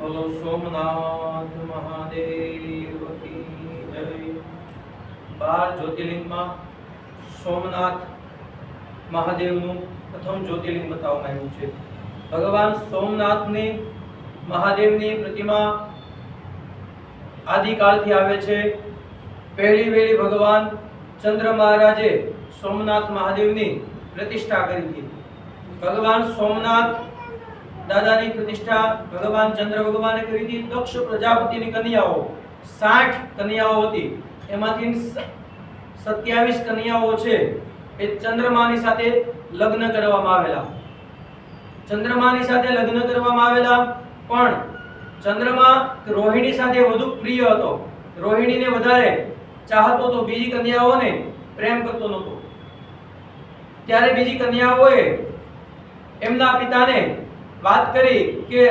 બોલો સોમનાથ મહાદેવ બાર જ્યોતિર્લિંગમાં સોમનાથ મહાદેવનું પ્રથમ જ્યોતિર્લિંગ બતાવવામાં આવ્યું છે. ભગવાન સોમનાથની મહાદેવની પ્રતિમા આદિકાળથી આવે છે. પહેલી વેલી ભગવાન ચંદ્ર મહારાજે સોમનાથ મહાદેવની પ્રતિષ્ઠા કરી હતી. ભગવાન સોમનાથ દાદાની પ્રતિષ્ઠા ભગવાન ચંદ્ર ભગવાને કરી હતી, દક્ષ પ્રજાપતિની કન્યાઓ 60 કન્યાઓ હતી. એમાંથી સત્યાવીસ કન્યાઓ છે એ ચંદ્રમાની સાથે લગ્ન કરવામાં આવેલા. ચંદ્રમાની સાથે લગ્ન કરવામાં આવેલા, પણ ચંદ્રમા રોહિણી સાથે વધુ પ્રિય હતો. રોહિણીને વધારે ચાહતો તો બીજી કન્યાઓને પ્રેમ કરતો નહોતો. ત્યારે બીજી કન્યાઓએ એમના પિતાને વાત કરી કે